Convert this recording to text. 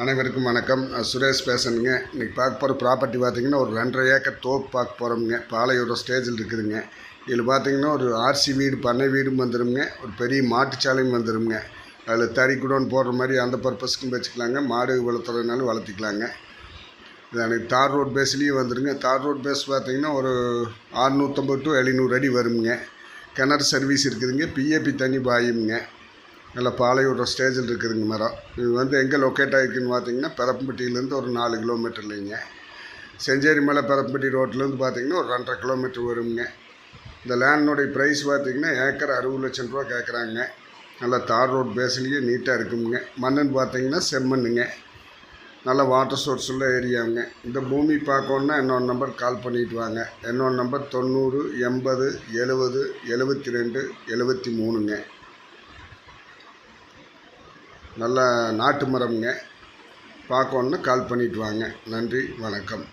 அனைவருக்கும் வணக்கம். சுரேஷ் பேசணுங்க இன்றைக்கி பார்க்க போகிற ப்ராப்பர்ட்டி பார்த்தீங்கன்னா ஒரு ரெண்டரை ஏக்கர் தோப்பு பார்க்க போகிறோமுங்க பாலையூர் ஸ்டேஜில் இருக்குதுங்க. இதில் பார்த்தீங்கன்னா ஒரு ஆர்சி வீடு பண்ணை வீடும் வந்துடுங்க ஒரு பெரிய மாட்டுச்சாலையும் வந்துடுங்க அதில் தறி குடோன் போடுற மாதிரி அந்த பர்பஸ்க்கும் வச்சுக்கலாங்க. மாடு வளர்த்துறதுனாலும் வளர்த்திக்கலாங்க. எனக்கு தார் ரோட் பேஸ்லேயும் வந்துடுங்க தார் ரோட் பேஸ் பார்த்தீங்கன்னா ஒரு ஆறுநூற்றம்பது டு எழுநூறு அடி வருங்க கிணறு சர்வீஸ் இருக்குதுங்க. பிஏபி தண்ணி பாயுங்க நல்ல பாலையோட ஸ்டேஜில் இருக்குதுங்க மரம். இது வந்து எங்கே லொக்கேட் ஆகிருக்குன்னு பார்த்தீங்கன்னா பெரப்பம்பட்டியிலேருந்து ஒரு நாலு கிலோமீட்டர்லைங்க செஞ்சேரி மலை பெரம்பட்டி ரோட்லேருந்து பார்த்தீங்கன்னா ஒரு ரெண்டரை கிலோமீட்டர் வருங்க. இந்த லேண்டினுடைய ப்ரைஸ் பார்த்தீங்கன்னா ஏக்கர் அறுபது லட்சம் ரூபா கேட்குறாங்க. நல்லா தார் ரோட் பேஸ்லேயே நீட்டாக இருக்குங்க. மண்ணுன்னு பார்த்தீங்கன்னா செம்மண்ணுங்க. நல்ல வாட்டர் சோர்ஸ் உள்ள ஏரியாவுங்க இந்த பூமி பார்க்கணுன்னா என்னோட நம்பர் கால் பண்ணிட்டு வாங்க. என்னோட நம்பர் தொண்ணூறு எண்பது எழுபது எழுபத்தி ரெண்டு எழுபத்தி மூணுங்க. நல்ல நாட்டு மரம்ங்க. பார்க்கணுன்னா கால் பண்ணிட்டு வாங்க. நன்றி வணக்கம்.